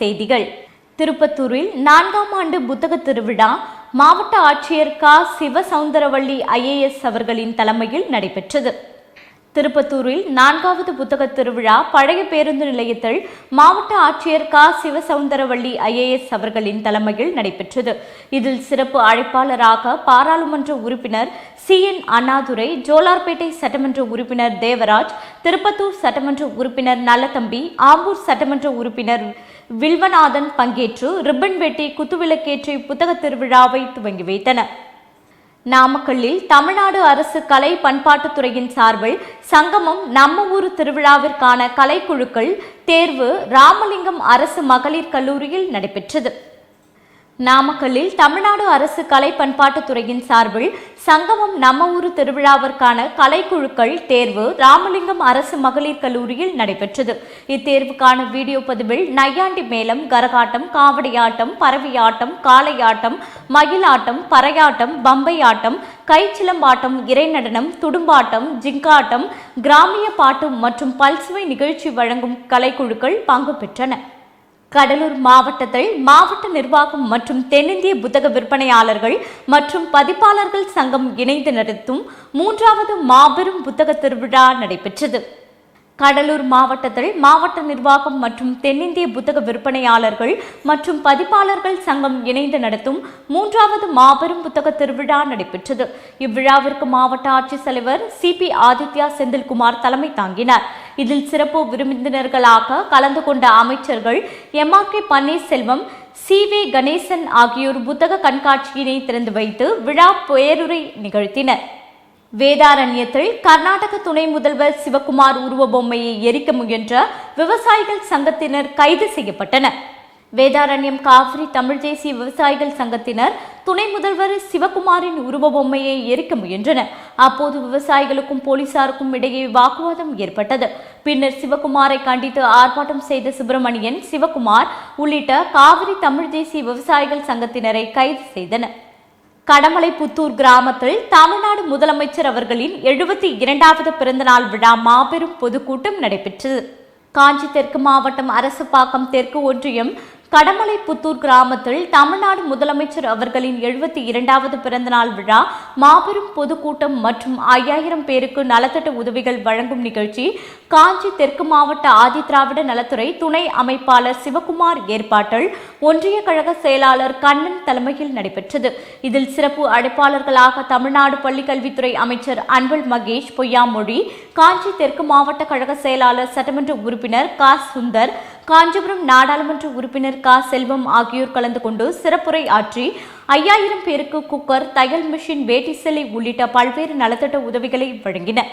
செய்திகள். திருப்பத்தூரில் நான்காம் ஆண்டு புத்தக திருவிழா மாவட்ட ஆட்சியர் கா. சிவசவுந்தரவள்ளி ஐஏஎஸ் அவர்களின் தலைமையில் நடைபெற்றது. திருப்பத்தூரில் நான்காவது புத்தக திருவிழா பழைய பேருந்து நிலையத்தில் மாவட்ட ஆட்சியர் கா. சிவசவுந்தரவள்ளி ஐஏஎஸ் அவர்களின் தலைமையில் நடைபெற்றது. இதில் சிறப்பு அழைப்பாளராக பாராளுமன்ற உறுப்பினர் சி. என். அண்ணாதுரை ஜோலார்பேட்டை சட்டமன்ற உறுப்பினர் தேவராஜ் திருப்பத்தூர் சட்டமன்ற உறுப்பினர் நல்லதம்பி ஆம்பூர் சட்டமன்ற உறுப்பினர் வில்வநாதன் பங்கேற்று ரிப்பன் வெட்டி குத்துவிளக்கேற்றி புத்தக திருவிழாவை துவங்கி வைத்தனர். நாமக்கல்லில் தமிழ்நாடு அரசு கலை பண்பாட்டுத்துறையின் சார்பில் சங்கமம் நம்ம ஊர் திருவிழாவிற்கான கலைக்குழுக்கள் தேர்வு ராமலிங்கம் அரசு மகளிர் கல்லூரியில் நடைபெற்றது. நாமக்கல்லில் தமிழ்நாடு அரசு கலை பண்பாட்டுத்துறையின் சார்பில் சங்கமம் நம்ம ஊர் திருவிழாவிற்கான கலைக்குழுக்கள் தேர்வு ராமலிங்கம் அரசு மகளிர் கல்லூரியில் நடைபெற்றது. இத்தேர்வுக்கான வீடியோ பதிவில் நையாண்டி மேளம் கரகாட்டம் காவடியாட்டம் பறவையாட்டம் காளையாட்டம் மயிலாட்டம் பறையாட்டம் பம்பையாட்டம் கைச்சிலம்பாட்டம் இறைநடனம் துடும்பாட்டம் ஜிங்காட்டம் கிராமிய பாட்டு மற்றும் பல்சுவை நிகழ்ச்சி வழங்கும் கலைக்குழுக்கள் பங்கு பெற்றன. கடலூர் மாவட்டத்தில் மாவட்ட நிர்வாகம் மற்றும் தென்னிந்திய புத்தக விற்பனையாளர்கள் மற்றும் பதிப்பாளர்கள் சங்கம் இணைந்து நடத்தும் மூன்றாவது மாபெரும் புத்தக திருவிழா நடைபெற்றது. கடலூர் மாவட்டத்தில் மாவட்ட நிர்வாகம் மற்றும் தென்னிந்திய புத்தக விற்பனையாளர்கள் மற்றும் பதிப்பாளர்கள் சங்கம் இணைந்து நடத்தும் மூன்றாவது மாபெரும் புத்தக திருவிழா நடைபெற்றது. இவ்விழாவிற்கு மாவட்ட ஆட்சித்தலைவர் சி பி ஆதித்யா செந்தில்குமார் தலைமை தாங்கினார். இதில் சிறப்பு விருந்தினர்களாக கலந்து கொண்ட அமைச்சர்கள் M R K Panneerselvam C Ve Ganesan ஆகியோர் புத்தக கண்காட்சியினை திறந்து வைத்து விழா பேருரை நிகழ்த்தினர். வேதாரண்யத்தில் கர்நாடக துணை முதல்வர் சிவகுமார் உருவ பொம்மையை எரிக்க முயன்ற விவசாயிகள் சங்கத்தினர் கைது செய்யப்பட்டனர். வேதாரண்யம் காவிரி தமிழ் தேசிய விவசாயிகள் சங்கத்தினர் துணை முதல்வர் சிவகுமாரின் உருவ பொம்மையை எரிக்க முயன்றனர். அப்போது விவசாயிகளுக்கும் போலீசாருக்கும் இடையே வாக்குவாதம் ஏற்பட்டது. பின்னர் சிவகுமாரை கண்டித்து ஆர்ப்பாட்டம் செய்த சுப்பிரமணியன் சிவகுமார் உள்ளிட்ட காவிரி தமிழ் தேசிய விவசாயிகள் சங்கத்தினரை கைது செய்தனர். கடமலைப்புத்தூர் கிராமத்தில் தமிழ்நாடு முதலமைச்சர் அவர்களின் எழுபத்தி இரண்டாவது பிறந்தநாள் விழா மாபெரும் பொதுக்கூட்டம் நடைபெற்றது. காஞ்சி தெற்கு மாவட்டம் அரசுப்பாக்கம் தெற்கு ஒன்றியம் கடமலைப்புத்தூர் கிராமத்தில் தமிழ்நாடு முதலமைச்சர் அவர்களின் எழுபத்தி இரண்டாவது பிறந்தநாள் விழா மாபெரும் பொதுக்கூட்டம் மற்றும் ஐயாயிரம் பேருக்கு நலத்திட்ட உதவிகள் வழங்கும் நிகழ்ச்சி காஞ்சி தெற்கு மாவட்ட ஆதிதிராவிட நலத்துறை துணை அமைப்பாளர் சிவகுமார் ஏற்பாட்டில் ஒன்றிய கழக செயலாளர் கண்ணன் தலைமையில் நடைபெற்றது. இதில் சிறப்பு அழைப்பாளர்களாக தமிழ்நாடு பள்ளிக்கல்வித்துறை அமைச்சர் அன்பில் மகேஷ் பொய்யாமொழி காஞ்சி தெற்கு மாவட்ட கழக செயலாளர் சட்டமன்ற உறுப்பினர் க. சுந்தர் காஞ்சிபுரம் நாடாளுமன்ற உறுப்பினர் க. செல்வம் ஆகியோர் கலந்து கொண்டு சிறப்புரை ஆற்றி ஐயாயிரம் பேருக்கு குக்கர் தையல் மிஷின் வேட்டி சிலை உள்ளிட்ட பல்வேறு நலத்திட்ட உதவிகளை வழங்கினர்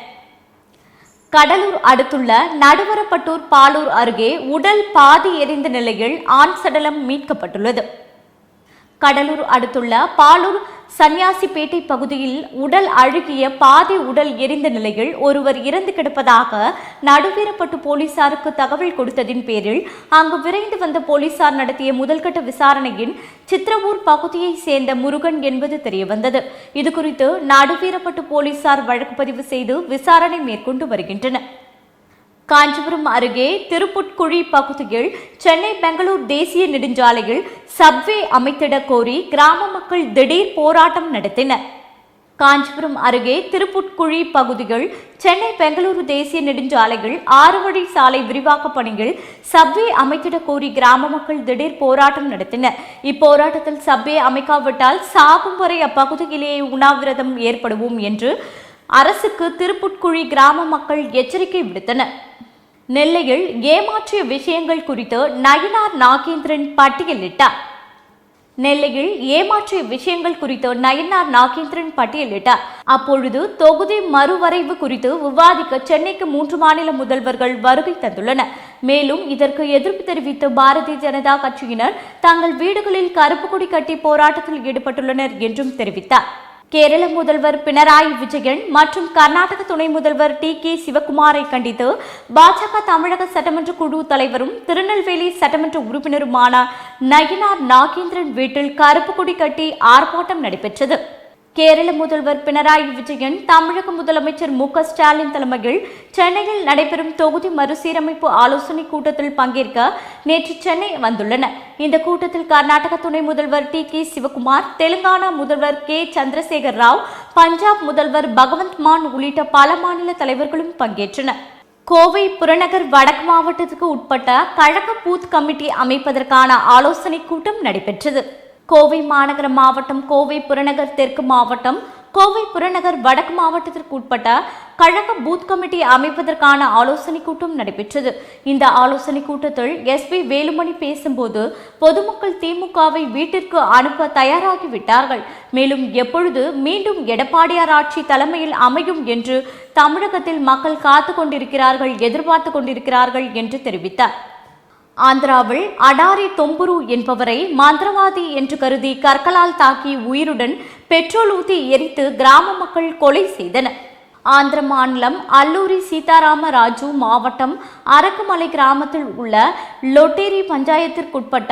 கடலூர் அடுத்துள்ள நடுவரப்பட்டூர் பாலூர் அருகே உடல் பாதி எரிந்த நிலையில் ஆண் சடலம் மீட்கப்பட்டுள்ளது. கடலூர் அடுத்துள்ள பாலூர் சன்னியாசிப்பேட்டை பகுதியில் உடல் அழுகிய பாதி உடல் எரிந்த நிலையில் ஒருவர் இறந்து கிடப்பதாக நடுவீரப்பட்டு போலீசாருக்கு தகவல் கொடுத்ததின் பேரில் அங்கு விரைந்து வந்த போலீசார் நடத்திய முதல்கட்ட விசாரணையின் சித்திரவூர் பகுதியை சேர்ந்த முருகன் என்பது தெரியவந்தது. இதுகுறித்து நடுவீரப்பட்டு போலீசார் வழக்கு பதிவு செய்து விசாரணை மேற்கொண்டு வருகின்றனர். காஞ்சிபுரம் அருகே திருப்புட்குழி பகுதியில் சென்னை பெங்களூர் தேசிய நெடுஞ்சாலையில் சப்வே அமைத்திட கோரி கிராம மக்கள் திடீர் போராட்டம் நடத்தினர். காஞ்சிபுரம் அருகே திருப்புட்குழி பகுதியில் சென்னை பெங்களூரு தேசிய நெடுஞ்சாலையில் ஆறு வழி சாலை விரிவாக்க பணியில் சப்வே அமைத்திட கோரி கிராம மக்கள் திடீர் போராட்டம் நடத்தினர். இப்போராட்டத்தில் சப்வே அமைக்காவிட்டால் சாகும் வரை அப்பகுதியிலேயே உண்ணாவிரதம் ஏற்படுவோம் என்று அரசுக்கு திருப்புட்குழி கிராம மக்கள் எச்சரிக்கை விடுத்தனர் நெல்லையில் ஏமாற்றிய விஷயங்கள் குறித்து நயினார் நாகேந்திரன் பட்டியலிட்டார். நெல்லையில் ஏமாற்றிய விஷயங்கள் குறித்து நயனார் நாகேந்திரன் பட்டியலிட்டார். அப்பொழுது தொகுதி மறுவரைவு குறித்து விவாதிக்க சென்னைக்கு மூன்று மாநில முதல்வர்கள் வருகை தந்துள்ளனர். மேலும் இதற்கு எதிர்ப்பு தெரிவித்து பாரதிய ஜனதா கட்சியினர் தங்கள் வீடுகளில் கருப்பு கொடி கட்டி போராட்டத்தில் ஈடுபட்டுள்ளனர் என்றும் தெரிவித்தார். கேரள முதல்வர் பினராயி விஜயன் மற்றும் கர்நாடக துணை முதல்வர் டி கே சிவகுமாரை கண்டித்து பாஜக தமிழக சட்டமன்ற குழு தலைவரும் திருநெல்வேலி சட்டமன்ற உறுப்பினருமான நயினார் நாகேந்திரன் வீட்டில் கருப்பு கொடி கட்டி ஆர்ப்பாட்டம் நடைபெற்றது. கேரள முதல்வர் பினராயி விஜயன் தமிழக முதலமைச்சர் மு க ஸ்டாலின் தலைமையில் சென்னையில் நடைபெறும் தொகுதி மறுசீரமைப்பு ஆலோசனை கூட்டத்தில் பங்கேற்க நேற்று சென்னை வந்துள்ளனர். இந்த கூட்டத்தில் கர்நாடக துணை முதல்வர் டி கே சிவகுமார் தெலுங்கானா முதல்வர் கே சந்திரசேகர் ராவ் பஞ்சாப் முதல்வர் பகவந்த் மான் உள்ளிட்ட பல மாநில தலைவர்களும் பங்கேற்றனர். கோவை புறநகர் வடக்கு மாவட்டத்துக்கு உட்பட்ட கழக பூத் கமிட்டி அமைப்பதற்கான ஆலோசனை கூட்டம் நடைபெற்றது. கோவை மாநகர மாவட்டம் கோவை புறநகர் தெற்கு மாவட்டம் கோவை புறநகர் வடக்கு மாவட்டத்திற்கு உட்பட்ட கழக பூத் கமிட்டி அமைப்பதற்கான ஆலோசனை கூட்டம் நடைபெற்றது. இந்த ஆலோசனை கூட்டத்தில் எஸ் பி வேலுமணி பேசும்போது பொதுமக்கள் திமுகவை வீட்டிற்கு அனுப்ப தயாராகிவிட்டார்கள். மேலும் எப்பொழுது மீண்டும் எடப்பாடியார் ஆட்சி தலைமையில் அமையும் என்று தமிழகத்தில் மக்கள் காத்து கொண்டிருக்கிறார்கள் எதிர்பார்த்து கொண்டிருக்கிறார்கள் என்று தெரிவித்தார். ஆந்திராவில் அடாரி தொம்புரு என்பவரை மந்திரவாதி என்று கருதி கற்களால் தாக்கி உயிருடன் பெட்ரோல் ஊத்தி எரித்து கிராம மக்கள் கொலை செய்தனர். ஆந்திர மாநிலம் அல்லூரி சீதாராம ராஜு மாவட்டம் அரக்குமலை கிராமத்தில் உள்ள லொட்டேரி பஞ்சாயத்திற்குட்பட்ட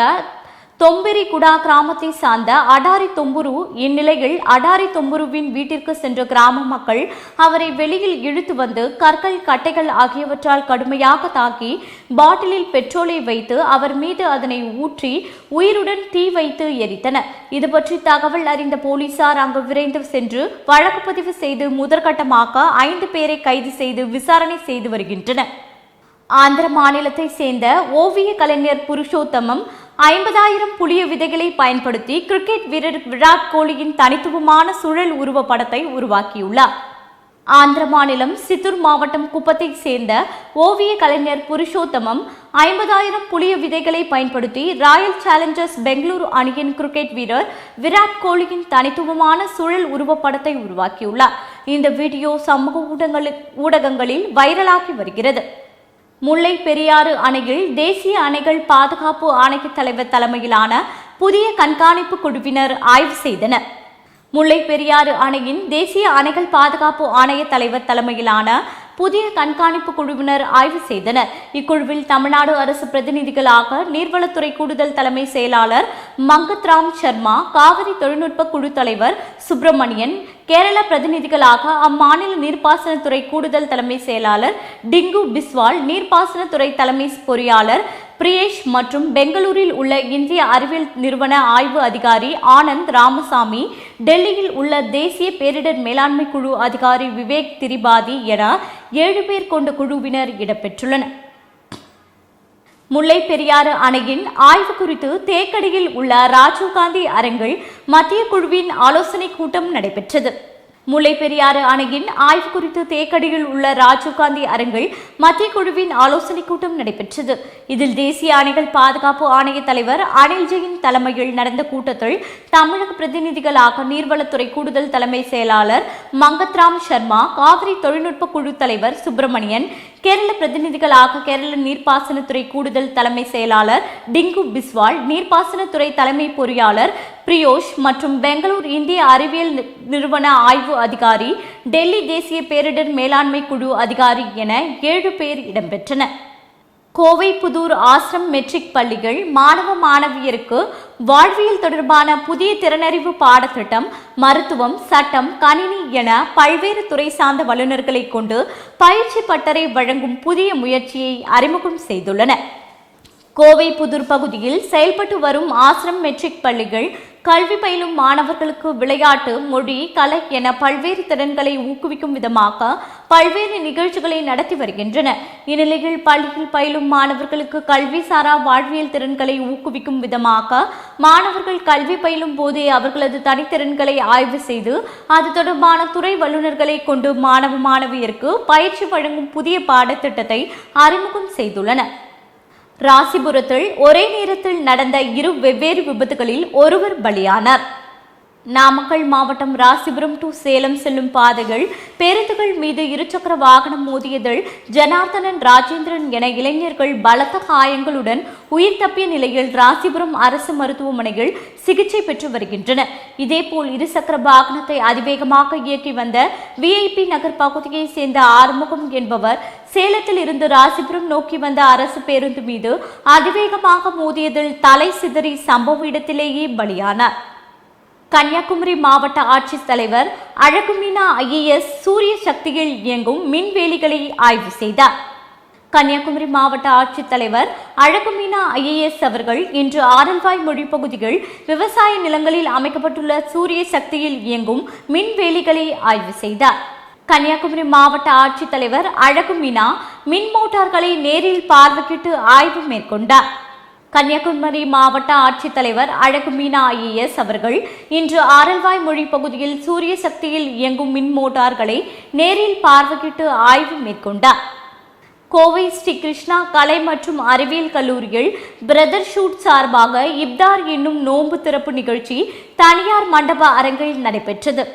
தொம்பிரிகுடா கிராமத்தை சார்ந்த அடாரி தொம்புரு இந்நிலையில் அடாரி தொம்புருவின் வீட்டிற்கு சென்ற கிராம மக்கள் அவரை வெளியில் இழுத்து வந்து கற்கள் கட்டைகள் ஆகியவற்றால் கடுமையாக தாக்கி பாட்டிலில் பெட்ரோலை வைத்து அவர் மீது அதனை ஊற்றி உயிருடன் தீ வைத்து எரித்தனர். இது பற்றி தகவல் அறிந்த போலீசார் அங்கு விரைந்து சென்று வழக்கு பதிவு செய்து முதற்கட்டமாக ஐந்து பேரை கைது செய்து விசாரணை செய்து வருகின்றனர். ஆந்திர மாநிலத்தை சேர்ந்த ஓவிய கலைஞர் புருஷோத்தமம் ஐம்பதாயிரம் புளிய விதைகளை பயன்படுத்தி கிரிக்கெட் வீரர் விராட் கோலியின் தனித்துவமான சுழல் உருவ படத்தை உருவாக்கியுள்ளார். ஆந்திர மாநிலம் சித்தூர் மாவட்டம் குப்பத்தை சேர்ந்த ஓவிய கலைஞர் புருஷோத்தமம் ஐம்பதாயிரம் புளிய விதைகளை பயன்படுத்தி ராயல் சேலஞ்சர்ஸ் பெங்களூரு அணியின் கிரிக்கெட் வீரர் விராட் கோலியின் தனித்துவமான சுழல் உருவப்படத்தை உருவாக்கியுள்ளார். இந்த வீடியோ சமூக ஊடகங்களில் ஊடகங்களில் வைரலாகி வருகிறது. முல்லை பெரியாறு அணையில் தேசிய அணைகள் பாதுகாப்பு ஆணைய தலைவர் தலைமையிலான புதிய கண்காணிப்பு குழுவினர் ஆய்வு செய்தனர். முல்லை பெரியாறு அணையின் தேசிய அணைகள் பாதுகாப்பு ஆணைய தலைவர் தலைமையிலான புதிய கண்காணிப்பு குழுவினர் ஆய்வு செய்தனர். இக்குழுவில் தமிழ்நாடு அரசு பிரதிநிதிகளாக நீர்வளத்துறை கூடுதல் தலைமை செயலாளர் மங்கத்ராம் சர்மா காவிரி தொழில்நுட்ப குழு தலைவர் சுப்பிரமணியன் கேரள பிரதிநிதிகளாக அம்மாநில நீர்ப்பாசனத்துறை கூடுதல் தலைமை செயலாளர் டிங்கு பிஸ்வால் நீர்ப்பாசனத்துறை தலைமை பொறியாளர் பிரியேஷ் மற்றும் பெங்களூரில் உள்ள இந்திய அறிவியல் நிறுவன ஆய்வு அதிகாரி ஆனந்த் ராமசாமி டெல்லியில் உள்ள தேசிய பேரிடர் மேலாண்மை குழு அதிகாரி விவேக் திரிபாதி என ஏழு பேர் கொண்ட குழுவினர் இடம்பெற்றுள்ளனர். முல்லை பெரியாறு அணையின் ஆய்வு குறித்து தேக்கடியில் உள்ள ராஜீவ்காந்தி அரங்கில் மத்திய குழுவின் ஆலோசனை கூட்டம் நடைபெற்றது. முல்லை பெரியாறு அணையின் ஆய்வு குறித்து தேக்கடியில் உள்ள ராஜீவ்காந்தி அரங்கில் மத்திய குழுவின் ஆலோசனை கூட்டம் நடைபெற்றது. இதில் தேசிய அணைகள் பாதுகாப்பு ஆணைய தலைவர் அனில் ஜெயின் தலைமையில் நடந்த கூட்டத்தில் தமிழக பிரதிநிதிகளாக நீர்வளத்துறை கூடுதல் தலைமை செயலாளர் மங்கத்ராம் சர்மா காவிரி தொழில்நுட்ப குழு தலைவர் சுப்பிரமணியன் கேரள பிரதிநிதிகளாக கேரள நீர்ப்பாசனத்துறை கூடுதல் தலைமை செயலாளர் டிங்கு பிஸ்வால் நீர்ப்பாசனத்துறை தலைமை பொறியாளர் பிரியோஷ் மற்றும் பெங்களூர் இந்திய அறிவியல் நிறுவன ஆய்வு அதிகாரி டெல்லி தேசிய பேரிடர் மேலாண்மை குழு அதிகாரி என ஏழு பேர் இடம்பெற்றனர். கோவை புதூர் ஆசிரம் மெட்ரிக் பள்ளிகள் மாணவ மாணவியருக்கு வாழ்வியல் தொடர்பான புதிய திறனறிவு பாடத்திட்டம் மருத்துவம் சட்டம் கணினி என பல்வேறு துறை சார்ந்த வல்லுநர்களை கொண்டு பயிற்சி பட்டறை வழங்கும் புதிய முயற்சியை அறிமுகம் செய்துள்ளன கோவை புதூர் பகுதியில் செயல்பட்டு வரும் ஆசிரம் மெட்ரிக் பள்ளிகள் கல்வி பயிலும் மாணவர்களுக்கு விளையாட்டு மொழி கலை என பல்வேறு திறன்களை ஊக்குவிக்கும் விதமாக பல்வேறு நிகழ்ச்சிகளை நடத்தி வருகின்றன. இந்நிலையில் பள்ளியில் பயிலும் மாணவர்களுக்கு கல்வி சாரா வாழ்வியல் திறன்களை ஊக்குவிக்கும் விதமாக மாணவர்கள் கல்வி பயிலும் போதே அவர்களது தனித்திறன்களை ஆய்வு செய்து அது தொடர்பான துறை வல்லுநர்களை கொண்டு மாணவ மாணவியருக்கு பயிற்சி வழங்கும் புதிய பாடத்திட்டத்தை அறிமுகம் செய்துள்ளனர். ராசிபுரத்தில் ஒரே நேரத்தில் நடந்த இரு வெவ்வேறு விபத்துகளில் ஒருவர் பலியானார். நாமக்கல் மாவட்டம் ராசிபுரம் டு சேலம் செல்லும் பாதைகள் பேருந்துகள் மீது இருசக்கர வாகனம் மோதியதில் ஜனார்தனன் ராஜேந்திரன் என இளைஞர்கள் பலத்த காயங்களுடன் உயிர் தப்பிய நிலையில் ராசிபுரம் அரசு மருத்துவமனையில் சிகிச்சை பெற்று வருகின்றனர். இதேபோல் இருசக்கர வாகனத்தை அதிவேகமாக இயக்கி வந்த விஐபி நகர் பகுதியைச் சேர்ந்த ஆறுமுகம் என்பவர் சேலத்தில் இருந்து ராசிபுரம் நோக்கி வந்த அரசு பேருந்து மீது அதிவேகமாக மோதியதில் தலை சிதறி சம்பவ இடத்திலேயே பலியானார். கன்னியாகுமரி மாவட்ட ஆட்சித்தலைவர் அழகுமீனா ஐஏஎஸ் சூரிய சக்தியில் இயங்கும் மின்வேலிகளை ஆய்வு செய்தார். கன்னியாகுமரி மாவட்ட ஆட்சித்தலைவர் அழகுமீனா ஐஏஎஸ் அவர்கள் இன்று ஆரல்வாய் மொழி பகுதிகள் விவசாய நிலங்களில் அமைக்கப்பட்டுள்ள சூரிய சக்தியில் இயங்கும் மின்வேலிகளை ஆய்வு செய்தார். கன்னியாகுமரி மாவட்ட ஆட்சித்தலைவர் அழகுமீனா மின் மோட்டார்களை நேரில் பார்வையிட்டு ஆய்வு மேற்கொண்டார். கன்னியாகுமரி மாவட்ட ஆட்சித்தலைவர் அழகு மீனா ஐஏஎஸ் அவர்கள் இன்று ஆரல்வாய் மொழி பகுதியில் சூரிய சக்தியில் இயங்கும் மின் மோட்டார்களை நேரில் பார்வையிட்டு ஆய்வு மேற்கொண்டார். கோவை ஸ்ரீ கிருஷ்ணா கலை மற்றும் அறிவியல் கல்லூரியில் பிரதர் ஷூட் சார்பாக இப்தார் என்னும் நோன்பு திறப்பு நிகழ்ச்சி தனியார் மண்டப அரங்கில் நடைபெற்றது.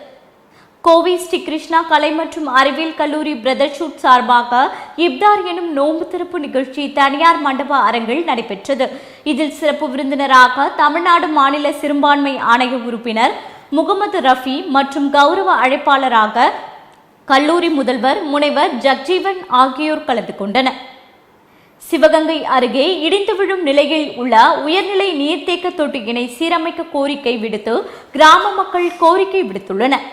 கோவை ஸ்ரீ கிருஷ்ணா கலை மற்றும் அறிவியல் கல்லூரி பிரதர்ஷூட் சார்பாக இப்தார் எனும் நோன்பு திறப்பு நிகழ்ச்சி தனியார் மண்டப அரங்கில் நடைபெற்றது. இதில் சிறப்பு விருந்தினராக தமிழ்நாடு மாநில சிறுபான்மை ஆணைய உறுப்பினர் முகமது ரஃபி மற்றும் கௌரவ அழைப்பாளராக கல்லூரி முதல்வர் முனைவர் ஜக்ஜீவன் ஆகியோர் கலந்து கொண்டனர். சிவகங்கை அருகே இடிந்து விழும் நிலையில் உள்ள உயர்நிலை நீர்த்தேக்க தொட்டியினை சீரமைக்க கோரிக்கை விடுத்து கிராம மக்கள் கோரிக்கை விடுத்துள்ளனர்.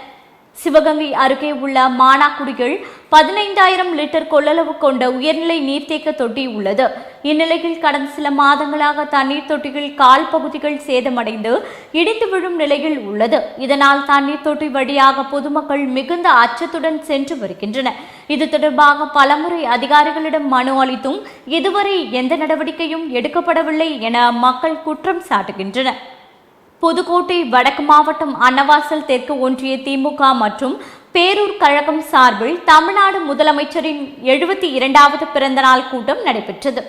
சிவகங்கை அருகே உள்ள மானாக்குடியில் பதினைந்தாயிரம் லிட்டர் கொள்ளளவு கொண்ட உயர்நிலை நீர்த்தேக்க தொட்டி உள்ளது. இந்நிலையில் கடந்த சில மாதங்களாக தண்ணீர் தொட்டிகள் கால் பகுதிகள் சேதமடைந்து இடிந்து விழும் நிலையில் உள்ளது. இதனால் தண்ணீர் தொட்டி வழியாக பொதுமக்கள் மிகுந்த அச்சத்துடன் சென்று வருகின்றனர். இது தொடர்பாக பலமுறை அதிகாரிகளிடம் மனு அளித்தும் இதுவரை எந்த நடவடிக்கையும் எடுக்கப்படவில்லை என மக்கள் குற்றம் சாட்டுகின்றனர். புதுக்கோட்டை வடக்கு மாவட்டம் அன்னவாசல் தெற்கு ஒன்றிய திமுக மற்றும் பேரூர் கழகம் சார்பில் தமிழ்நாடு முதலமைச்சரின் எழுபத்தி இரண்டாவது பிறந்தநாள் கூட்டம் நடைபெற்றது.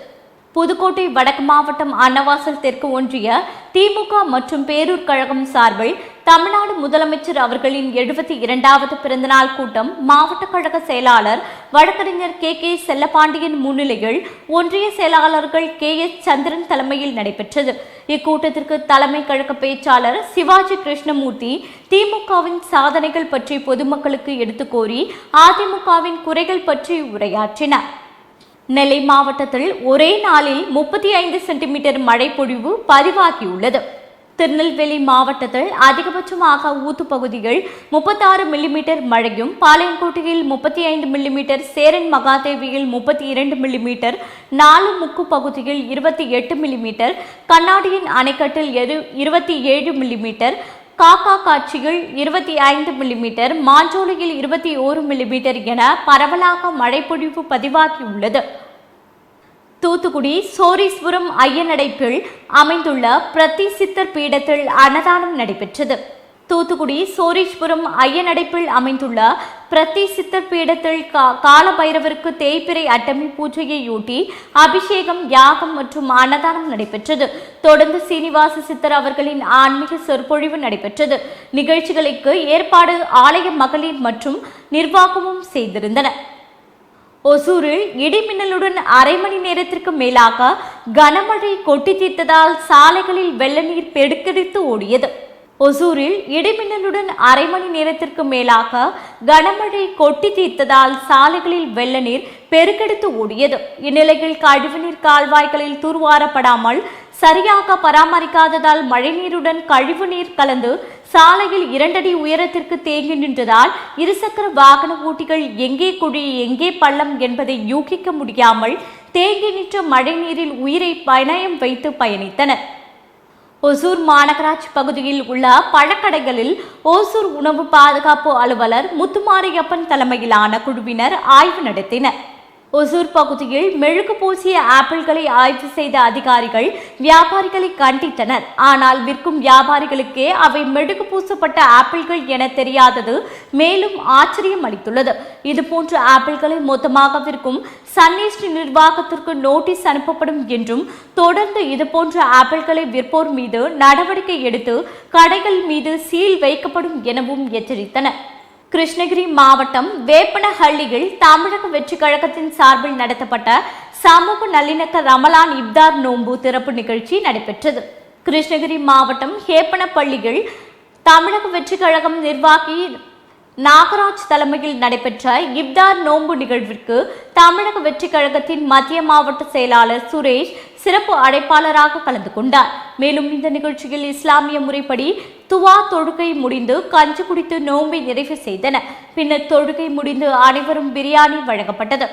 புதுக்கோட்டை வடக்கு மாவட்டம் அன்னவாசல் தெற்கு ஒன்றிய திமுக மற்றும் பேரூர் கழகம் சார்பில் தமிழ்நாடு முதலமைச்சர் அவர்களின் எழுபத்தி இரண்டாவது பிறந்தநாள் கூட்டம் மாவட்ட கழக செயலாளர் வழக்கறிஞர் கே கே செல்லப்பாண்டியன் முன்னிலையில் ஒன்றிய செயலாளர்கள் கே எஸ் சந்திரன் தலைமையில் நடைபெற்றது. இக்கூட்டத்திற்கு தலைமை கழக பேச்சாளர் சிவாஜி கிருஷ்ணமூர்த்தி திமுகவின் சாதனைகள் பற்றி பொதுமக்களுக்கு எடுத்துக்கோரி அதிமுகவின் குறைகள் பற்றி உரையாற்றினார். நெல்லை மாவட்டத்தில் ஒரே நாளில் முப்பத்தி ஐந்து சென்டிமீட்டர் மழை பொழிவு பதிவாகியுள்ளது. திருநெல்வேலி மாவட்டத்தில் அதிகபட்சமாக ஊத்து பகுதியில் முப்பத்தாறு மில்லிமீட்டர் மழையும் பாளையங்கோட்டையில் முப்பத்தி ஐந்து மில்லிமீட்டர் சேரன் மகாதேவியில் முப்பத்தி இரண்டு மில்லிமீட்டர் நாலு முக்கு பகுதியில் இருபத்தி எட்டு மில்லிமீட்டர் கண்ணாடியின் அணைக்கட்டில் எது இருபத்தி ஏழு மில்லிமீட்டர் காக்கா காட்சியில் இருபத்தி ஐந்து மில்லிமீட்டர் மாஞ்சோலையில் இருபத்தி ஓரு மில்லிமீட்டர் என பரவலாக மழைப்பொழிவு பதிவாகியுள்ளது. தூத்துக்குடி சோரீஸ்வரம் ஐயனடைப்பில் அமைந்துள்ள பிரதி சித்தர் பீடத்தில் அன்னதானம் நடைபெற்றது. தூத்துக்குடி சோரீஸ்புரம் ஐயனடைப்பில் அமைந்துள்ள பிரதி சித்தர் பீடத்தில் கா காலபைரவருக்கு தேய்பிரை அட்டமி பூஜையையொட்டி அபிஷேகம் யாகம் மற்றும் அன்னதானம் நடைபெற்றது. தொடர்ந்து சீனிவாச சித்தர் அவர்களின் ஆன்மீக சொற்பொழிவு நடைபெற்றது. நிகழ்ச்சிகளுக்கு ஏற்பாடு ஆலய மகளிர் மற்றும் நிர்வாகமும் செய்திருந்தனர் ஒசூரில் இடிமின்னலுடன் அரை மணி நேரத்திற்கு மேலாக கனமழை கொட்டி தீர்த்ததால் சாலைகளில் வெள்ள நீர் பெருக்கெடுத்து ஓடியது. ஒசூரில் இடிமின்னலுடன் அரை மணி நேரத்திற்கு மேலாக கனமழை கொட்டி தீர்த்ததால் சாலைகளில் வெள்ள நீர் பெருக்கெடுத்து ஓடியது. இந்நிலையில் கழிவுநீர் கால்வாய்களில் தூர்வாரப்படாமல் சரியாக பராமரிக்காததால் மழைநீருடன் கழிவுநீர் கலந்து சாலையில் இரண்டடி உயரத்திற்கு தேங்கி நின்றதால் இருசக்கர வாகன ஓட்டிகள் எங்கே குழி எங்கே பள்ளம் என்பதை யூகிக்க முடியாமல் தேங்கி நின்ற மழைநீரில் உயிரை பணயம் வைத்து பயணித்தனர். ஒசூர் மாநகராட்சி பகுதியில் உள்ள பழக்கடைகளில் ஓசூர் உணவு பாதுகாப்பு அலுவலர் முத்துமாரியப்பன் தலைமையிலான குழுவினர் ஆய்வு நடத்தினர். ஒசூர் பகுதியில் மெழுகு பூசிய ஆப்பிள்களை ஆய்வு செய்த அதிகாரிகள் வியாபாரிகளை கண்டித்தனர். ஆனால் விற்கும் வியாபாரிகளுக்கே அவை மெழுகு பூசப்பட்ட ஆப்பிள்கள் என தெரியாதது மேலும் ஆச்சரியம் அளித்துள்ளது. இதுபோன்ற ஆப்பிள்களை மொத்தமாக விற்கும் சன்னிஸ்ட் நிர்வாகத்திற்கு நோட்டீஸ் அனுப்பப்படும் என்றும் தொடர்ந்து இதுபோன்ற ஆப்பிள்களை விற்போர் மீது நடவடிக்கை எடுத்து கடைகள் மீது சீல் வைக்கப்படும் எனவும் எச்சரித்தனர். கிருஷ்ணகிரி மாவட்டம் வேப்பனஹள்ளியில் தமிழக வெற்றி கழகத்தின் சார்பில் நடத்தப்பட்ட சமூக நல்லிணக்க ரமலான் இப்தார் நோன்பு திறப்பு நிகழ்ச்சி நடைபெற்றது. கிருஷ்ணகிரி மாவட்டம் ஹேப்பனப்பள்ளியில் தமிழக வெற்றி கழகம் நிர்வாகி நாகராஜ் தலைமையில் நடைபெற்ற இப்தார் நோன்பு நிகழ்விற்கு தமிழக வெற்றிக் கழகத்தின் மத்திய மாவட்ட செயலாளர் சுரேஷ் சிறப்பு அழைப்பாளராக கலந்து கொண்டார். மேலும் இந்த நிகழ்ச்சியில் இஸ்லாமிய முறைப்படி துவா தொழுகை முடிந்து கஞ்சி குடித்து நோன்பை நிறைவு செய்தனர் பின்னர் தொழுகை முடிந்து அனைவரும் பிரியாணி வழங்கப்பட்டது.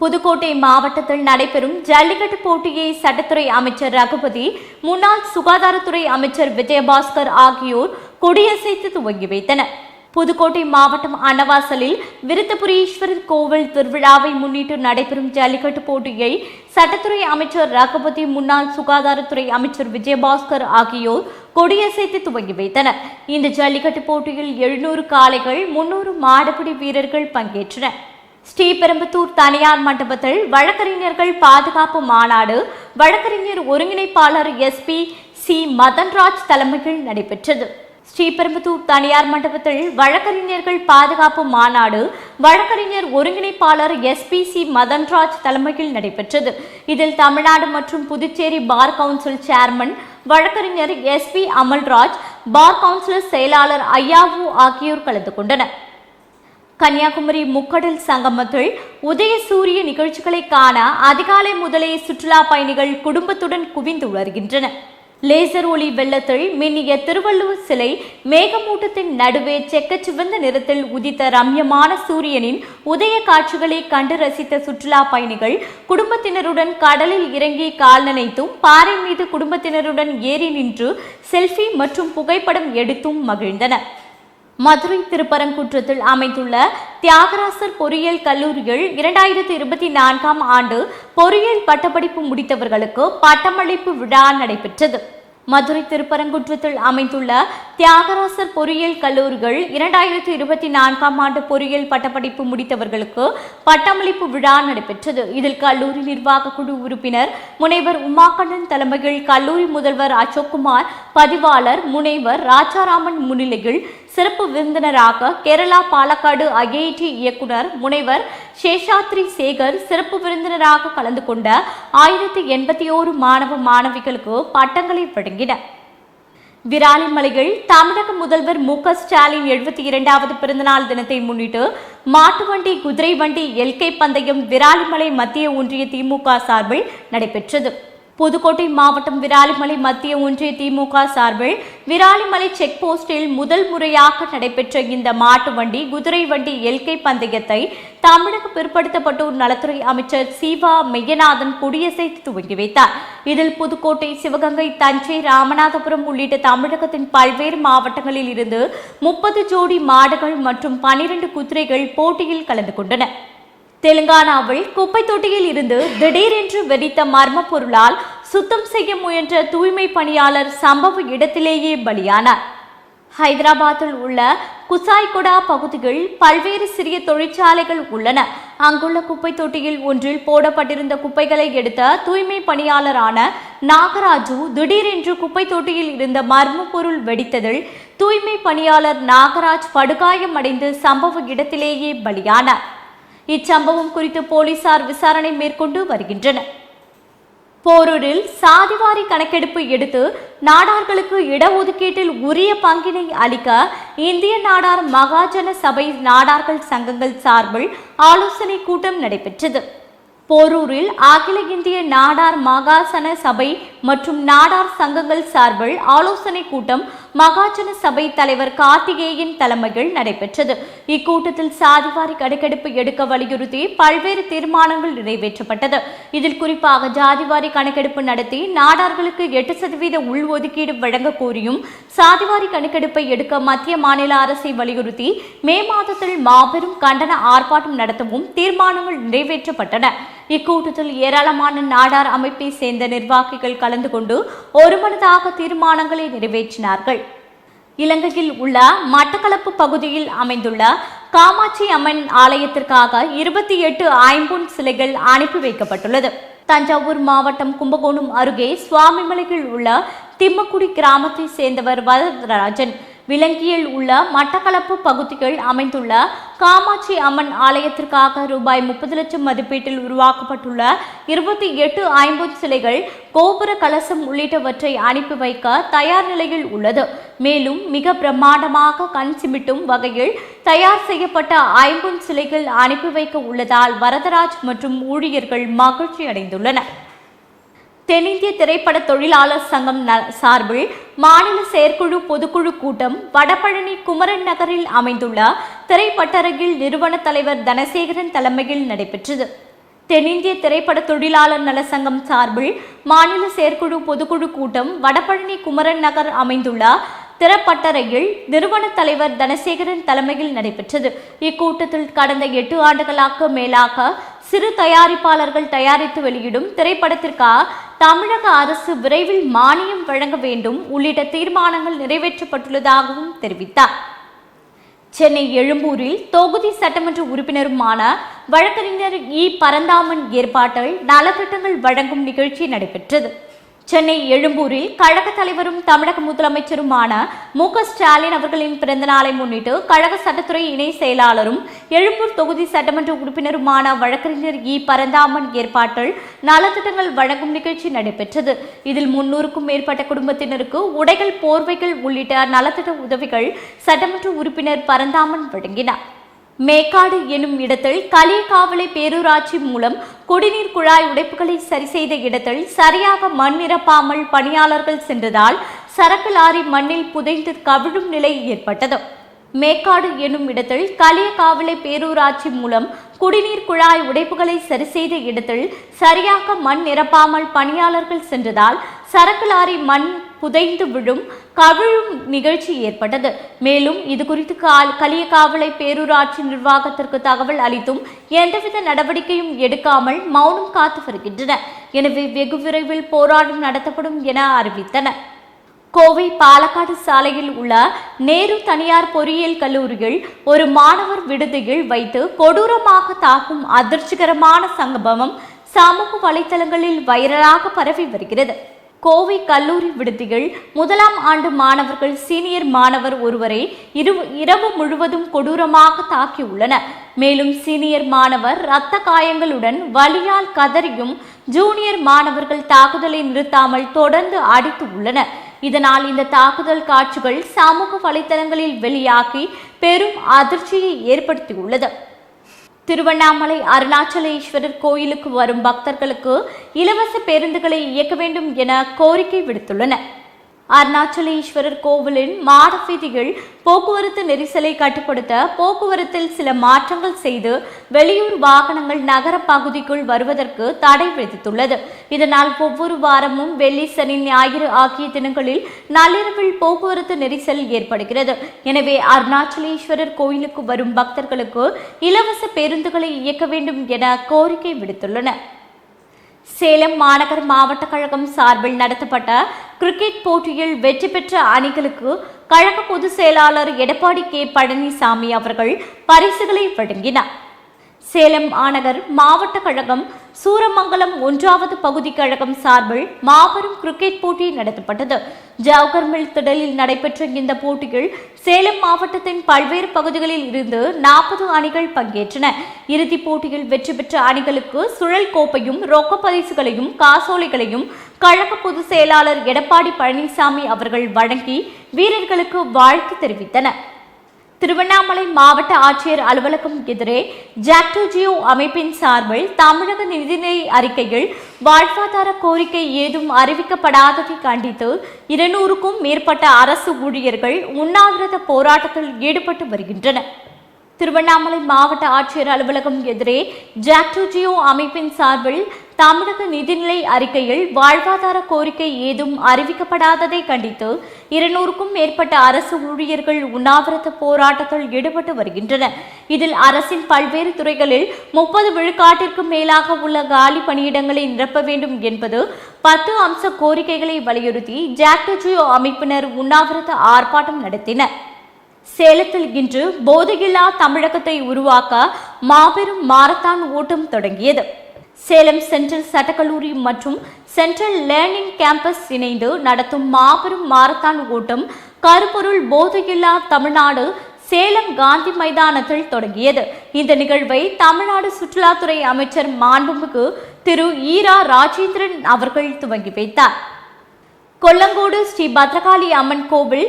புதுக்கோட்டை மாவட்டத்தில் நடைபெறும் ஜல்லிக்கட்டு போட்டியை சட்டத்துறை அமைச்சர் ரகுபதி முன்னாள் சுகாதாரத்துறை அமைச்சர் விஜயபாஸ்கர் ஆகியோர் கொடியசைத்து துவங்கி வைத்தனர். புதுக்கோட்டை மாவட்டம் அன்னவாசலில் விருத்தபுரீஸ்வரர் கோவில் திருவிழாவை முன்னிட்டு நடைபெறும் ஜல்லிக்கட்டு போட்டியை சட்டத்துறை அமைச்சர் ரகுபதி முன்னாள் சுகாதாரத்துறை அமைச்சர் விஜயபாஸ்கர் ஆகியோர் கொடியசைத்து துவங்கி வைத்தனர். இந்த ஜல்லிக்கட்டு போட்டியில் எழுநூறு காளைகள் முன்னூறு மாடுபிடி வீரர்கள் பங்கேற்றனர். ஸ்ரீபெரும்புத்தூர் தனியார் மண்டபத்தில் வழக்கறிஞர்கள் பாதுகாப்பு மாநாடு வழக்கறிஞர் ஒருங்கிணைப்பாளர் எஸ்பி சி மதன்ராஜ் தலைமையில் நடைபெற்றது. ஸ்ரீபெரும்புத்தூர் தனியார் மண்டபத்தில் வழக்கறிஞர்கள் பாதுகாப்பு மாநாடு வழக்கறிஞர் ஒருங்கிணைப்பாளர் எஸ்பி சி மதன்ராஜ் தலைமையில் நடைபெற்றது. இதில் தமிழ்நாடு மற்றும் புதுச்சேரி பார் கவுன்சில் சேர்மன் வழக்கறிஞர் எஸ்பி அமல்ராஜ் பார் கவுன்சில் செயலாளர் ஐயாவு ஆகியோர் கலந்து கொண்டனர். கன்னியாகுமரி முக்கடல் சங்கமத்தில் உதயசூரிய நிகழ்ச்சிகளை காண அதிகாலை முதலே சுற்றுலா பயணிகள் குடும்பத்துடன் குவிந்து வருகின்றனர் லேசர் ஒளி வெள்ளத்தில் மின்னிய திருவள்ளுவர் சிலை மேகமூட்டத்தின் நடுவே செக்கச்சிவந்த நிறத்தில் உதித்த ரம்யமான சூரியனின் உதய காட்சிகளை கண்டு ரசித்த சுற்றுலா பயணிகள் குடும்பத்தினருடன் கடலில் இறங்கி கால் நனைத்தும் பாறை மீது குடும்பத்தினருடன் ஏறி நின்று செல்ஃபி மற்றும் புகைப்படம் எடுத்தும் மகிழ்ந்தனர். மதுரை திருப்பரங்குன்றத்தில் அமைந்துள்ள தியாகராசர் பொறியியல் கல்லூரியில் இரண்டாயிரத்தி இருபத்தி நான்காம் ஆண்டு பொறியியல் பட்டப்படிப்பு முடித்தவர்களுக்கு பட்டமளிப்பு விழா நடைபெற்றது. மதுரை திருப்பரங்குன்றத்தில் அமைந்துள்ள தியாகராசர் பொறியியல் கல்லூரிகள் இரண்டாயிரத்தி இருபத்தி நான்காம் ஆண்டு பொறியியல் பட்டப்படிப்பு முடித்தவர்களுக்கு பட்டமளிப்பு விழா நடைபெற்றது. இதில் கல்லூரி நிர்வாக குழு உறுப்பினர் முனைவர் உமாகண்ணன் தலைமையில் கல்லூரி முதல்வர் அசோக்குமார் பதிவாளர் முனைவர் ராஜாராமன் முன்னிலையில் சிறப்பு விருந்தினராக கேரளா பாலக்காடு ஐஐடி இயக்குனர் முனைவர் சேஷாத்ரி சேகர் சிறப்பு விருந்தினராக கலந்து கொண்ட ஆயிரத்தி எண்பத்தி ஓரு மாணவ மாணவிகளுக்கு பட்டங்களை வழங்கினர். விராலிமலையில் தமிழக முதல்வர் மு க ஸ்டாலின் எழுபத்தி இரண்டாவது பிறந்தநாள் தினத்தை முன்னிட்டு மாட்டு வண்டி குதிரை வண்டி எல்கை பந்தயம் விராலிமலை மத்திய ஒன்றிய திமுக சார்பில் நடைபெற்றது. புதுக்கோட்டை மாவட்டம் விராலிமலை மத்திய ஒன்றிய திமுக சார்பில் விராலிமலை செக் போஸ்டில் முதல் முறையாக நடைபெற்ற இந்த மாட்டு வண்டி குதிரை வண்டி எல்கை பந்தயத்தை தமிழக பிற்படுத்தப்பட்டோர் நலத்துறை அமைச்சர் சிவா மெய்யநாதன் கொடியசைத்து துவங்கி வைத்தார். இதில் புதுக்கோட்டை சிவகங்கை தஞ்சை ராமநாதபுரம் உள்ளிட்ட தமிழகத்தின் பல்வேறு மாவட்டங்களில் இருந்து முப்பது ஜோடி மாடுகள் மற்றும் பனிரெண்டு குதிரைகள் போட்டியில் கலந்து கொண்டன. தெலுங்கானாவில் குப்பை தொட்டியில் இருந்து திடீரென்று வெடித்த மர்ம பொருளால் சுத்தம் செய்ய முயன்ற தூய்மை பணியாளர் சம்பவ இடத்திலேயே பலியானார். ஹைதராபாத்தில் உள்ள குசாய்குடா பகுதியில் பல்வேறு சிறிய தொழிற்சாலைகள் உள்ளன. அங்குள்ள குப்பை தொட்டியில் ஒன்றில் போடப்பட்டிருந்த குப்பைகளை எடுத்த தூய்மை பணியாளரான நாகராஜு திடீரென்று குப்பை தொட்டியில் இருந்த மர்ம பொருள் வெடித்ததில் தூய்மை பணியாளர் நாகராஜ் படுகாயம் அடைந்து சம்பவ இடத்திலேயே பலியானார். இச்சம்பவம் குறித்து போலீசார் விசாரணை மேற்கொண்டு வருகின்றனர். போரூரில் சாதிவாரி கணக்கெடுப்பு எடுத்து நாடார்களுக்கு இடஒதுக்கீட்டில் உரிய பங்கினை அளிக்க இந்திய நாடார் மகாஜன சபை நாடார்கள் சங்கங்கள் சார்பில் ஆலோசனை கூட்டம் நடைபெற்றது. போரூரில் அகில இந்திய நாடார் மகாசன சபை மற்றும் நாடார் சங்கங்கள் சார்பில் ஆலோசனை கூட்டம் மகாஜன சபை தலைவர் கார்த்திகேயன் தலைமையில் நடைபெற்றது. இக்கூட்டத்தில் சாதிவாரி கணக்கெடுப்பு எடுக்க வலியுறுத்தி பல்வேறு தீர்மானங்கள் நிறைவேற்றப்பட்டது. இதில் குறிப்பாக ஜாதிவாரி கணக்கெடுப்பு நடத்தி நாடார்களுக்கு எட்டு சதவீத உள்ஒதுக்கீடு வழங்க கோரியும் சாதிவாரி கணக்கெடுப்பை எடுக்க மத்திய மாநில அரசை வலியுறுத்தி மே மாதத்தில் மாபெரும் கண்டன ஆர்ப்பாட்டம் நடத்தவும் தீர்மானங்கள் நிறைவேற்றப்பட்டன. இக்கூட்டத்தில் ஏராளமான நாடார் அமைப்பை சேர்ந்த நிர்வாகிகள் கலந்து கொண்டு ஒருமனதாக தீர்மானங்களை நிறைவேற்றினார்கள். இலங்கையில் உள்ள மட்டக்களப்பு பகுதியில் அமைந்துள்ள காமாட்சி அம்மன் ஆலயத்திற்காக இருபத்தி எட்டு ஐம்பொன் சிலைகள் அனுப்பி வைக்கப்பட்டுள்ளது. தஞ்சாவூர் மாவட்டம் கும்பகோணம் அருகே சுவாமிமலையில் உள்ள திம்மக்குடி கிராமத்தை சேர்ந்தவர் வரதராஜன் விலங்கியில் உள்ள மட்டக்களப்பு பகுதிகள் அமைந்துள்ள காமாட்சி அம்மன் ஆலயத்திற்காக ரூபாய் முப்பது லட்சம் மதிப்பீட்டில் உருவாக்கப்பட்டுள்ள இருபத்தி எட்டு ஐம்பது சிலைகள் கோபுர கலசம் உள்ளிட்டவற்றை அனுப்பி வைக்க தயார் நிலையில் உள்ளது. மேலும் மிக பிரம்மாண்டமாக கண் சிமிட்டும் வகையில் தயார் செய்யப்பட்ட ஐம்பொன் சிலைகள் அனுப்பி வைக்க உள்ளதால் வரதராஜ் மற்றும் ஊழியர்கள் மகிழ்ச்சி அடைந்துள்ளனர் தென்னிந்திய திரைப்பட தொழிலாளர் சங்கம் ந- சார்பில் மாநில செயற்குழு பொதுக்குழு கூட்டம் வடபழனி குமரன் நகரில் அமைந்துள்ள திரைப்பட்டரங்கில் நிறுவன தலைவர் தனசேகரன் தலைமையில் நடைபெற்றது. தென்னிந்திய திரைப்பட தொழிலாளர் நலசங்கம் சார்பில் மாநில செயற்குழு பொதுக்குழு கூட்டம் வடபழனி குமரன் நகர் அமைந்துள்ள திறப்பட்டறையில் நிறுவன தலைவர் தனசேகரன் தலைமையில் நடைபெற்றது. இக்கூட்டத்தில் கடந்த எட்டு ஆண்டுகளாக மேலாக சிறு தயாரிப்பாளர்கள் தயாரித்து வெளியிடும் திரைப்படத்திற்காக தமிழக அரசு விரைவில் மானியம் வழங்க வேண்டும் உள்ளிட்ட தீர்மானங்கள் நிறைவேற்றப்பட்டுள்ளதாகவும் தெரிவித்தார். சென்னை எழும்பூரில் தொகுதி சட்டமன்ற உறுப்பினருமான வழக்கறிஞர் இ. பரந்தாமன் ஏற்பாட்டில் நலத்திட்டங்கள் வழங்கும் நிகழ்ச்சி நடைபெற்றது. சென்னை எழும்பூரில் கழக தலைவரும் தமிழக முதலமைச்சருமான மு க ஸ்டாலின் அவர்களின் பிறந்த நாளை முன்னிட்டு கழக சட்டத்துறை இணை செயலாளரும் எழும்பூர் தொகுதி சட்டமன்ற உறுப்பினருமான வழக்கறிஞர் இ. பரந்தாமன் ஏற்பாட்டில் நலத்திட்டங்கள் வழங்கும் நிகழ்ச்சி நடைபெற்றது. இதில் முன்னூறுக்கும் மேற்பட்ட குடும்பத்தினருக்கு உடைகள் போர்வைகள் உள்ளிட்ட நலத்திட்ட உதவிகள் சட்டமன்ற உறுப்பினர் பரந்தாமன் வழங்கினார். மேக்காடு எனும் இடத்தில் களியக்காவலை பேரூராட்சி மூலம் குடிநீர் குழாய் உடைப்புகளை சரி செய்த இடத்தில் சரியாக மண் நிரப்பாமல் பணியாளர்கள் சென்றதால் சரக்கு லாரி மண்ணில் புதைந்து கவிழும் நிலை ஏற்பட்டது. மேக்காடு எனும் இடத்தில் களியக்காவலை பேரூராட்சி மூலம் குடிநீர் குழாய் உடைப்புகளை சரி செய்த இடத்தில் சரியாக மண் நிரப்பாமல் பணியாளர்கள் சென்றதால் சரக்கு லாரி மண் புதைந்து விழும் கவிழும் நிகழ்ச்சி ஏற்பட்டது. மேலும் இது குறித்து கால் களியக்காவலை பேரூராட்சி நிர்வாகத்திற்கு தகவல் அளித்தும் எந்தவித நடவடிக்கையும் எடுக்காமல் மௌனம் காத்து வருகின்றன. எனவே வெகு விரைவில் போராட்டம் நடத்தப்படும் என அறிவித்தனர். கோவை பாலக்காடு சாலையில் உள்ள நேரு தனியார் பொறியியல் கல்லூரியில் ஒரு மாணவர் விடுதியில் வைத்து கொடூரமாக தாக்கும் அதிர்ச்சிகரமான சம்பவம் சமூக வலைதளங்களில் வைரலாக பரவி வருகிறது. கோவை கல்லூரி விடுதியில் முதலாம் ஆண்டு மாணவர்கள் சீனியர் மாணவர் ஒருவரை இரு இரவு முழுவதும் கொடூரமாக தாக்கியுள்ளனர் மேலும் சீனியர் மாணவர் இரத்த காயங்களுடன் வலியால் கதறியும் ஜூனியர் மாணவர்கள் தாக்குதலை நிறுத்தாமல் தொடர்ந்து அடித்து உள்ளனர் இதனால் இந்த தாக்குதல் காட்சிகள் சமூக வலைத்தளங்களில் வெளியாகி பெரும் அதிர்ச்சியை ஏற்படுத்தியுள்ளது. திருவண்ணாமலை அருணாச்சலேஸ்வரர் கோயிலுக்கு வரும் பக்தர்களுக்கு இலவச பேருந்துகளை இயக்க வேண்டும் என கோரிக்கை விடுத்துள்ளனர். அருணாச்சலேஸ்வரர் கோவிலின் மாட போக்குவரத்து நெரிசலை கட்டுப்படுத்த போக்குவரத்தில் சில மாற்றங்கள் செய்து வெளியூர் வாகனங்கள் நகர பகுதிக்குள் வருவதற்கு தடை விதித்துள்ளது. இதனால் ஒவ்வொரு வாரமும் வெள்ளி சனி ஞாயிறு ஆகிய தினங்களில் நள்ளிரவில் போக்குவரத்து நெரிசல் ஏற்படுகிறது. எனவே அருணாச்சலேஸ்வரர் கோயிலுக்கு வரும் பக்தர்களுக்கு இலவச பேருந்துகளை இயக்க வேண்டும் என கோரிக்கை விடுத்துள்ளனர். சேலம் மாநகர் மாவட்ட கழகம் சார்பில் நடத்தப்பட்ட கிரிக்கெட் போட்டியில் வெற்றி பெற்ற அணிகளுக்கு கழக பொதுச் செயலாளர் எடப்பாடி கே பழனிசாமி அவர்கள் பரிசுகளை வழங்கினார். சேலம் மாநகர் மாவட்ட கழகம் சூரமங்கலம் ஒன்றாவது பகுதி கழகம் சார்பில் மாபெரும் கிரிக்கெட் போட்டி நடத்தப்பட்டது. ஜவஹர் மில் திடலில் நடைபெற்ற இந்த போட்டியில் சேலம் மாவட்டத்தின் பல்வேறு பகுதிகளில் இருந்து நாற்பது அணிகள் பங்கேற்றன. இறுதிப் போட்டியில் வெற்றி பெற்ற அணிகளுக்கு சுழல் கோப்பையும் ரொக்க பரிசுகளையும் காசோலைகளையும் கழக பொதுச் செயலாளர் எடப்பாடி பழனிசாமி அவர்கள் வழங்கி வீரர்களுக்கு வாழ்த்து தெரிவித்தனர். திருவண்ணாமலை மாவட்ட ஆட்சியர் அலுவலகம் எதிரே ஜாக்டோ ஜியோ அமைப்பின் சார்பில் தமிழக நிதிநிலை அறிக்கையில் வாழ்வாதார கோரிக்கை ஏதும் அறிவிக்கப்படாததை கண்டித்து இருநூறுக்கும் மேற்பட்ட அரசு ஊழியர்கள் உண்ணாவிரத போராட்டத்தில் ஈடுபட்டு வருகின்றனர். திருவண்ணாமலை மாவட்ட ஆட்சியர் அலுவலகம் எதிரே ஜாக்டோ ஜியோ அமைப்பின் சார்பில் தமிழக நிதிநிலை அறிக்கையில் வாழ்வாதார கோரிக்கை ஏதும் அறிவிக்கப்படாததை கண்டித்து இருநூறுக்கும் மேற்பட்ட அரசு ஊழியர்கள் உண்ணாவிரத போராட்டத்தில் ஈடுபட்டு வருகின்றனர். இதில் அரசின் பல்வேறு துறைகளில் முப்பது விழுக்காட்டிற்கும் மேலாக உள்ள காலி பணியிடங்களை நிரப்ப வேண்டும் என்பது பத்து அம்ச கோரிக்கைகளை வலியுறுத்தி ஜாக்டோ அமைப்பினர் உண்ணாவிரத ஆர்ப்பாட்டம் நடத்தினர். சேலத்தில் இன்று போதையில்லா தமிழகத்தை உருவாக்க மாபெரும் மாரத்தான் ஓட்டம் தொடங்கியது. சேலம் சென்ட்ரல் சட்டக்கல்லூரி மற்றும் சென்ட்ரல் லேர்னிங் கேம்பஸ் இணைந்து நடத்தும் மாபெரும் மாரத்தான் ஓட்டம் கருப்பொருள் போதையில்லா தமிழ்நாடு சேலம் காந்தி மைதானத்தில் தொடங்கியது. இந்த நிகழ்வை தமிழ்நாடு சுற்றுலாத்துறை அமைச்சர் மாண்புமிகு திரு ஈரா ராஜேந்திரன் அவர்கள் துவங்கி வைத்தார். கொல்லங்கோடு ஸ்ரீ பத்ரகாளி அம்மன் கோவில்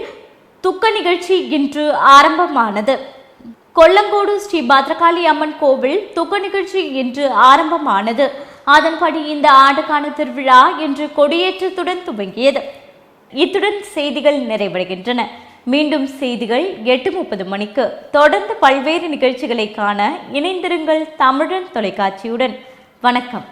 துக்க நிகழ்ச்சி இன்று ஆரம்பமானது. கொல்லங்கோடு ஸ்ரீ பத்ரகாளி அம்மன் கோவில் துக்க நிகழ்ச்சி இன்று ஆரம்பமானது. அதன்படி இந்த ஆண்டுக்கான திருவிழா இன்று கொடியேற்றத்துடன் துவங்கியது. இத்துடன் செய்திகள் நிறைவடைகின்றன. மீண்டும் செய்திகள் எட்டு முப்பது மணிக்கு. தொடர்ந்து பல்வேறு நிகழ்ச்சிகளை காண இணைந்திருங்கள் தமிழன் தொலைக்காட்சியுடன். வணக்கம்.